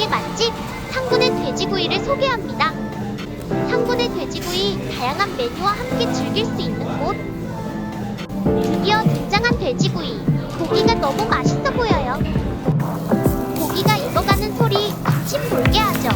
한국의 맛집 상군의 돼지구이를 소개합니다. 상군의 돼지구이 다양한 메뉴와 함께 즐길 수 있는 곳. 드디어 등장한 돼지구이. 고기가 너무 맛있어 보여요. 고기가 익어가는 소리 아침 돌게 하죠.